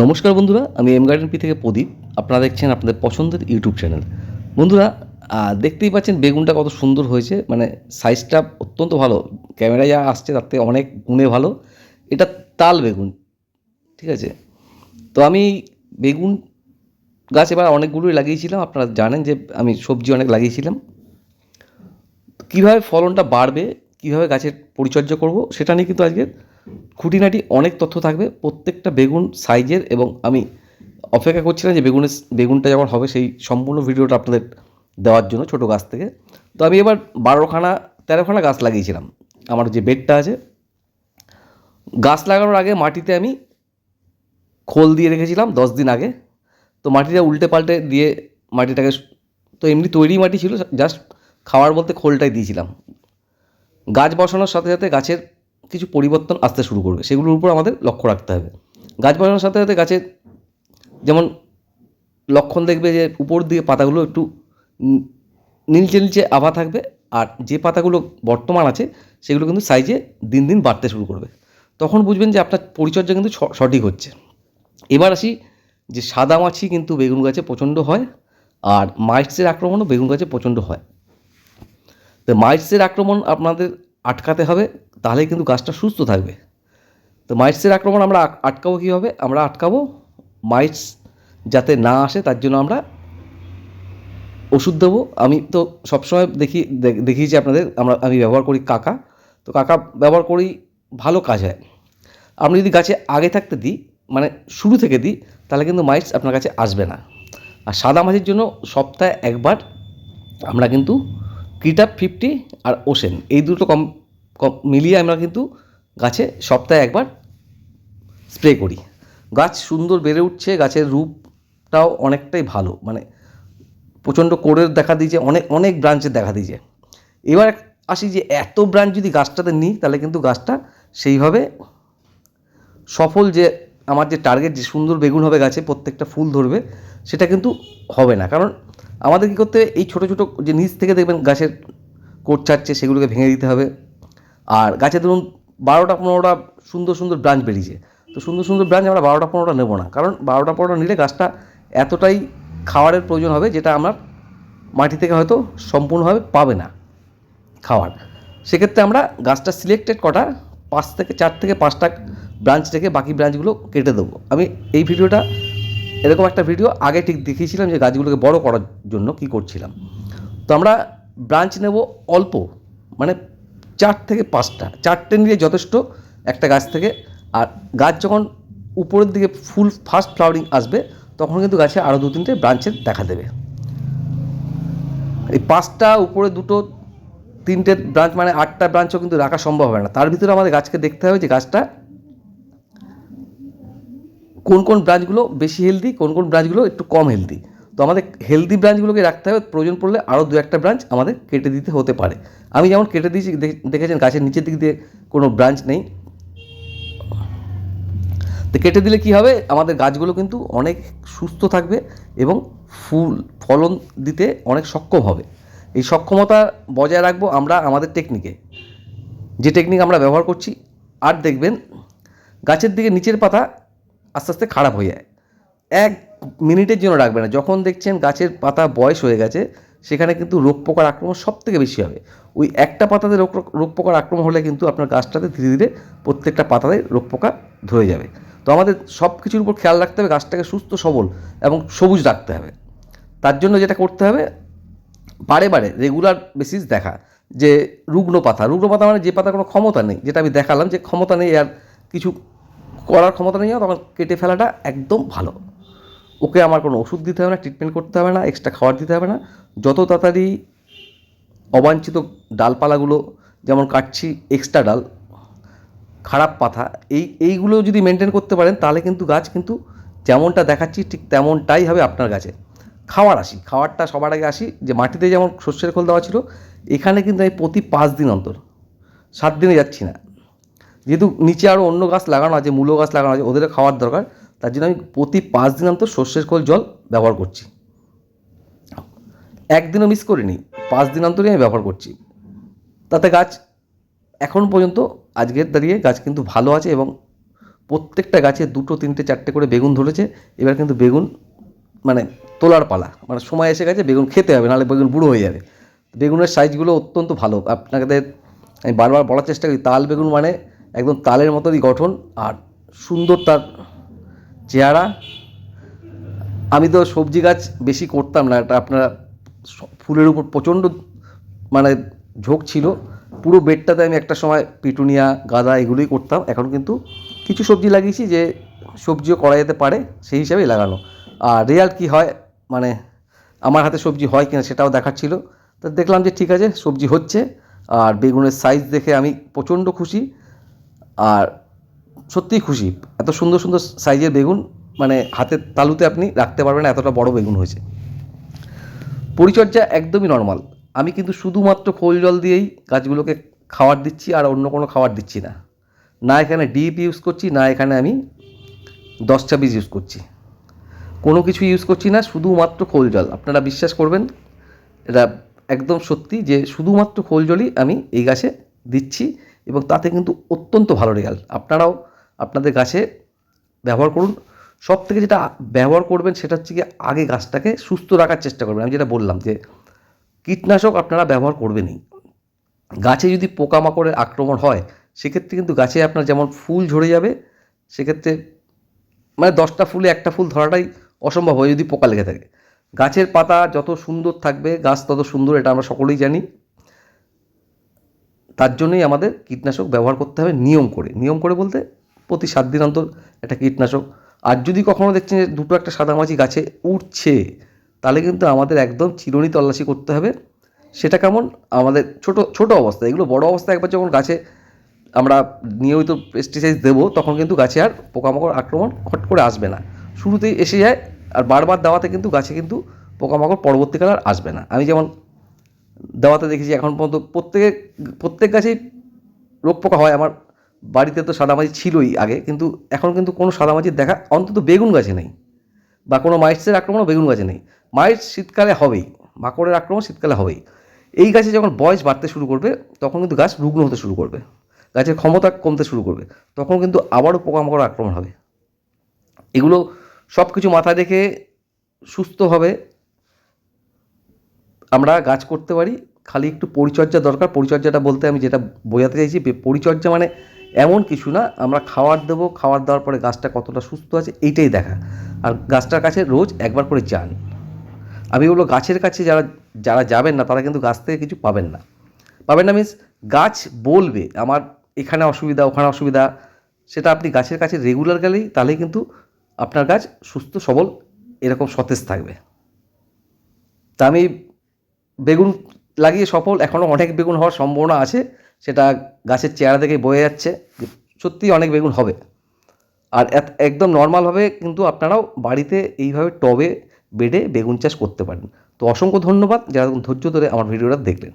নমস্কার বন্ধুরা, আমি এম গার্ডেন পি থেকে প্রদীপ। আপনারা দেখছেন আপনাদের পছন্দের ইউটিউব চ্যানেল। বন্ধুরা দেখতেই পাচ্ছেন বেগুনটা কত সুন্দর হয়েছে মানে সাইজটা অত্যন্ত ভালো। ক্যামেরায় যা আসছে তার থেকে অনেক গুণে ভালো। এটা তাল বেগুন, ঠিক আছে? তো আমি বেগুন গাছ এবার অনেকগুলোই লাগিয়েছিলাম। আপনারা জানেন যে আমি সবজি অনেক লাগিয়েছিলাম। কীভাবে ফলনটা বাড়বে, কীভাবে গাছের পরিচর্যা করব, সেটা নিয়ে কিন্তু আজকে খুঁটিনাটি অনেক তথ্য থাকবে, প্রত্যেকটা বেগুন সাইজের এবং আমি অপেক্ষা করছিলাম যে বেগুনের বেগুনটা যখন হবে সেই সম্পূর্ণ ভিডিওটা আপনাদের দেওয়ার জন্য ছোটো গাছ থেকে। তো আমি এবার বারোখানা, তেরোখানা গাছ লাগিয়েছিলাম। আমার যে বেডটা আছে, গাছ লাগানোর আগে মাটিতে আমি খোল দিয়ে রেখেছিলাম দশ দিন আগে। তো মাটিটা উল্টে পাল্টে দিয়ে মাটিটাকে তো এমনি তৈরি মাটি ছিল, জাস্ট খাওয়ার বলতে খোলটাই দিয়েছিলাম। গাছ বসানোর সাথে সাথে গাছের কিছু পরিবর্তন আসতে শুরু করবে। সেগুলোর উপর আমাদের লক্ষ্য রাখতে হবে। গাছ বসানোর সাথে সাথে গাছের যেমন লক্ষণ দেখবে যে উপর দিয়ে পাতাগুলো একটু নীলচে নীলচে আভা থাকবে আর যে পাতাগুলো বর্তমান আছে, সেগুলো কিন্তু সাইজে দিন দিন বাড়তে শুরু করবে। তখন বুঝবেন যে আপনার পরিচর্যা কিন্তু সঠিক হচ্ছে। এবার আসি যে সাদা মাছি কিন্তু বেগুন গাছে প্রচণ্ড হয় আর মাইটসের আক্রমণও বেগুন গাছে প্রচণ্ড হয়। তো মাইটসের আক্রমণ আপনাদের আটকাতে হবে তাহলে কিন্তু গাছটা সুস্থ থাকবে। তো মাইটসের আক্রমণ আমরা আটকাবো কীভাবে? আমরা আটকাবো মাইটস যাতে না আসে, তার জন্য আমরা ওষুধ দেবো। আমি তো সবসময় দেখি দেখিয়েছি আপনাদের, আমরা, আমি ব্যবহার করি কাকা। তো কাকা ব্যবহার করি ভালো কাজ হয়। আপনি যদি গাছে আগে থাকতে দিই মানে শুরু থেকে দিই, তাহলে কিন্তু মাইটস আপনার কাছে আসবে না। আর সাদা মাছের জন্য সপ্তাহে একবার আমরা কিন্তু কিটাপ ফিফটি আর ওশেন, এই দুটো কম কম, মিলিয়ে আমরা কিন্তু গাছে সপ্তাহে একবার স্প্রে করি। গাছ সুন্দর বেড়ে উঠছে, গাছের রূপটাও অনেকটাই ভালো মানে প্রচণ্ড কোরের দেখা দিয়েছে, অনেক অনেক ব্রাঞ্চের দেখা দিয়েছে। এবার আসি যে এত ব্রাঞ্চ যদি গাছটাতে নিই, তাহলে কিন্তু গাছটা সেইভাবে সফল যে, আমার যে টার্গেট যে সুন্দর বেগুন হবে গাছে, প্রত্যেকটা ফুল ধরবে সেটা কিন্তু হবে না। কারণ আমাদের কী করতে এই ছোটো ছোটো যে নিচ থেকে দেখবেন গাছের কোট ছাড়ছে, সেগুলোকে ভেঙে দিতে হবে। আর গাছে ধরুন বারোটা পনেরোটা সুন্দর সুন্দর ব্রাঞ্চ বেরিয়েছে। তো সুন্দর সুন্দর ব্রাঞ্চ আমরা বারোটা পনেরোটা নেব না। কারণ বারোটা পনেরোটা নিলে গাছটা এতটাই খাওয়ারের প্রয়োজন হবে যেটা আমার মাটি থেকে হয়তো সম্পূর্ণভাবে পাবে না খাওয়ার। সেক্ষেত্রে আমরা গাছটা সিলেক্টেড কটা, পাঁচ থেকে চার থেকে পাঁচটা ব্রাঞ্চ রেখে বাকি ব্রাঞ্চগুলো কেটে দেবো। আমি এই ভিডিওটা এরকম একটা ভিডিও আগে ঠিক দেখিয়েছিলাম যে গাছগুলোকে বড় করার জন্য কি করছিলাম। তো আমরা ব্রাঞ্চ নেব অল্প মানে চার থেকে পাঁচটা। চারটে নিলে যথেষ্ট একটা গাছ থেকে। আর গাছ যখন উপরের দিকে ফুল ফার্স্ট ফ্লাওয়ারিং আসবে, তখন কিন্তু গাছে আরও দু তিনটে ব্রাঞ্চের দেখা দেবে। এই পাঁচটা, উপরে দুটো, তিনটে ব্রাঞ্চ মানে আটটা ব্রাঞ্চও কিন্তু রাখা সম্ভব হবে না। তার ভিতরে আমাদের গাছকে দেখতে হবে যে গাছটা কোন কোন ব্রাঞ্চগুলো বেশি হেলদি কোন কোন ব্রাঞ্চগুলো একটু কম হেলদি তো আমাদের হেলদি ব্রাঞ্চগুলোকে রাখতে হবে, প্রয়োজন পড়লে আরও দু একটা ব্রাঞ্চ আমাদের কেটে দিতে হতে পারে। আমি যেমন কেটে দিয়েছি দেখ- দেখেছেন গাছের নিচের দিক দিয়ে কোনো ব্রাঞ্চ নেই। তো কেটে দিলে কি হবে? আমাদের গাছগুলো কিন্তু অনেক সুস্থ থাকবে এবং ফুল, ফলন দিতে অনেক সক্ষম হবে। এই সক্ষমতা বজায় রাখব আমরা আমাদের টেকনিকে যে টেকনিক আমরা ব্যবহার করছি, আর দেখবেন গাছের দিকে নিচের পাতা আস্তে আস্তে খারাপ হয়ে যায়। এক মিনিটের জন্য রাখবে না। যখন দেখছেন গাছের পাতা বয়স হয়ে গেছে, সেখানে কিন্তু রোগ পোকার আক্রমণ সব থেকে বেশি হবে। ওই একটা পাতাতে রোগ রোগ পোকার আক্রমণ হলে কিন্তু আপনার গাছটাতে ধীরে ধীরে প্রত্যেকটা পাতাতে রোগ পোকা ধরে যাবে। তো আমাদের সব কিছুর উপর খেয়াল রাখতে হবে, গাছটাকে সুস্থ, সবল এবং সবুজ রাখতে হবে। তার জন্য যেটা করতে হবে, বারে বারে রেগুলার বেসিস দেখা, যে রুগ্ন পাতা। রুগ্ন পাতা মানে যে পাতা কোনো ক্ষমতা নেই, যেটা আমি দেখালাম যে ক্ষমতা নেই আর কিছু করার ক্ষমতা নেই, তখন কেটে ফেলাটা একদম ভালো। ওকে আমার কোনো ওষুধ দিতে হবে না ট্রিটমেন্ট করতে হবে না এক্সট্রা খাবার দিতে হবে না। যত তাড়াতাড়ি অবাঞ্ছিত ডালপালাগুলো যেমন কাটছি এক্সট্রা ডাল, খারাপ পাতা এই, এইগুলো যদি মেনটেন করতে পারেন, তাহলে কিন্তু গাছ কিন্তু যেমনটা দেখাচ্ছি, ঠিক তেমনটাই হবে আপনার গাছে। খাওয়ার আসি, খাওয়ারটা সবার আগে আসি, যে মাটিতে যেমন শস্যের খোল দেওয়া ছিল, এখানে কিন্তু আমি প্রতি পাঁচ দিন অন্তর, সাত দিনে যাচ্ছি না। যেহেতু নিচে আরও অন্য গাছ লাগানো আছে, মূলো গাছ লাগানো আছে ওদের খাওয়ার দরকার। তার জন্য আমি প্রতি পাঁচ দিন অন্তর সর্ষের খোল, জল ব্যবহার করছি। একদিনও মিস করিনি, পাঁচ দিন অন্তরই আমি ব্যবহার করছি। তাতে গাছ এখন পর্যন্ত, আজকের দাঁড়িয়ে গাছ কিন্তু ভালো আছে এবং প্রত্যেকটা গাছে দুটো, তিনটে, চারটে করে বেগুন ধরেছে। এবার কিন্তু বেগুন মানে তোলার পালা। মানে সময় এসে গেছে, বেগুন খেতে হবে, নাহলে বেগুন বুড়ো হয়ে যাবে। বেগুনের সাইজগুলো অত্যন্ত ভালো। আপনাদের আমি বারবার বলার চেষ্টা করি, তাল বেগুন মানে একদম তালের মতনই গঠন আর সুন্দর তার চেহারা। আমি তো সবজি গাছ বেশি করতাম না, এটা আপনারা ফুলের উপর প্রচণ্ড মানে ঝোঁক ছিল। পুরো বেডটাতে আমি একটা সময় পিটুনিয়া, গাঁদা এগুলোই করতাম। এখন কিন্তু কিছু সবজি লাগিয়েছি যে সবজিও করা যেতে পারে, সেই হিসাবেই লাগানো। আর রেজাল্ট কী হয় মানে আমার হাতে সবজি হয় কিনা সেটাও দেখার ছিল। তো দেখলাম যে ঠিক আছে, সবজি হচ্ছে। আর বেগুনের সাইজ দেখে আমি প্রচণ্ড খুশি। আর সত্যিই খুশি। এত সুন্দর সুন্দর সাইজের বেগুন মানে হাতের তালুতে আপনি রাখতে পারবেন এতটা বড় বেগুন হয়েছে। পরিচর্যা একদমই নর্মাল আমি কিন্তু শুধুমাত্র খোল জল দিয়েই গাছগুলোকে খাবার দিচ্ছি, আর অন্য কোনো খাবার দিচ্ছি না। না এখানে ডিপ ইউজ করছি, না এখানে আমি দশ ছাব্বিশ ইউজ করছি। কোনো কিছু ইউজ করছি না, শুধুমাত্র খোল জল। আপনারা বিশ্বাস করবেন, এটা একদম সত্যি যে শুধুমাত্র খোল জলই আমি এই গাছে দিচ্ছি। এবং তাতে কিন্তু অত্যন্ত ভালো রেজাল্ট। আপনারাও আপনাদের গাছে ব্যবহার করুন। সব থেকে যেটা ব্যবহার করবেন সেটা হচ্ছে কি আগে গাছটাকে সুস্থ রাখার চেষ্টা করবেন। আমি যেটা বললাম যে কীটনাশক আপনারা ব্যবহার করবেনই। গাছে যদি পোকামাকড়ের আক্রমণ হয়, সেক্ষেত্রে কিন্তু গাছে আপনার যেমন ফুল ঝরে যাবে, সেক্ষেত্রে মানে দশটা ফুলে একটা ফুল ধরাটাই অসম্ভব হয় যদি পোকা লেগে থাকে। গাছের পাতা যত সুন্দর থাকবে, গাছ তত সুন্দর, এটা আমরা সকলেই জানি। তার জন্যই আমাদের কীটনাশক ব্যবহার করতে হবে নিয়ম করে। নিয়ম করে বলতে প্রতি সাত দিন অন্তর একটা কীটনাশক। আর যদি কখনও দেখছেন যে দুটো একটা সাদামাছি গাছে উঠছে, তাহলে কিন্তু আমাদের একদম চিরুনি তল্লাশি করতে হবে। সেটা কেমন? আমাদের ছোট ছোট অবস্থা। এগুলো বড় অবস্থায় একবার যখন গাছে আমরা নিয়মিত পেস্টিসাইড দেবো, তখন কিন্তু গাছে আর পোকামাকড় আক্রমণ হট করে আসবে না। শুরুতেই এসে যায়, আর বারবার দেওয়াতে কিন্তু গাছে কিন্তু পোকামাকড় পরবর্তীকালে আর আসবে না। আমি যেমন দেওয়াতে দেখেছি, এখন পর্যন্ত প্রত্যেকে, প্রত্যেক গাছেই রোগ পোকা হয়। আমার বাড়িতে তো সাদামাছি ছিলই আগে, কিন্তু এখন কিন্তু কোনো সাদামাছির দেখা, অন্তত বেগুন গাছে নেই। বা কোনো মাইটসের আক্রমণও বেগুন গাছে নেই। মাইটস শীতকালে হবেই, মাকড়ের আক্রমণ শীতকালে হবেই। এই গাছে যখন বয়স বাড়তে শুরু করবে, তখন কিন্তু গাছ রুগ্ন হতে শুরু করবে। গাছের ক্ষমতা কমতে শুরু করবে। তখন কিন্তু আবারও পোকামাকড় আক্রমণ হবে। এগুলো সব কিছু মাথায় রেখে সুস্থভাবে আমরা গাছ করতে পারি, খালি একটু পরিচর্যা দরকার। পরিচর্যাটা বলতে আমি যেটা বোঝাতে চাইছি পরিচর্যা মানে এমন কিছু না, আমরা খাবার দেবো খাবার দেওয়ার পরে গাছটা কতটা সুস্থ আছে, এইটাই দেখা। আর গাছটার কাছে রোজ একবার করে যান। আমি বলব গাছের কাছে যারা যারা যাবেন না, তারা কিন্তু গাছ থেকে কিছু পাবেন না। পাবেন না মিন্স গাছ বলবে, আমার এখানে অসুবিধা, ওখানে অসুবিধা। সেটা আপনি গাছের কাছে রেগুলার গেলেই তাহলেই কিন্তু আপনার গাছ সুস্থ, সবল, এরকম সতেজ থাকবে। তা আমি বেগুন লাগিয়ে সফল এখনও অনেক বেগুন হওয়ার সম্ভাবনা আছে, সেটা গাছের চেহারা থেকে বয়ে যাচ্ছে সত্যিই অনেক বেগুন হবে। আর একদম নর্মালভাবে কিন্তু আপনারাও বাড়িতে এইভাবে টবে বেডে বেগুন চাষ করতে পারেন। তো অসংখ্য ধন্যবাদ, যারা ধৈর্য ধরে আমার ভিডিওটা দেখলেন।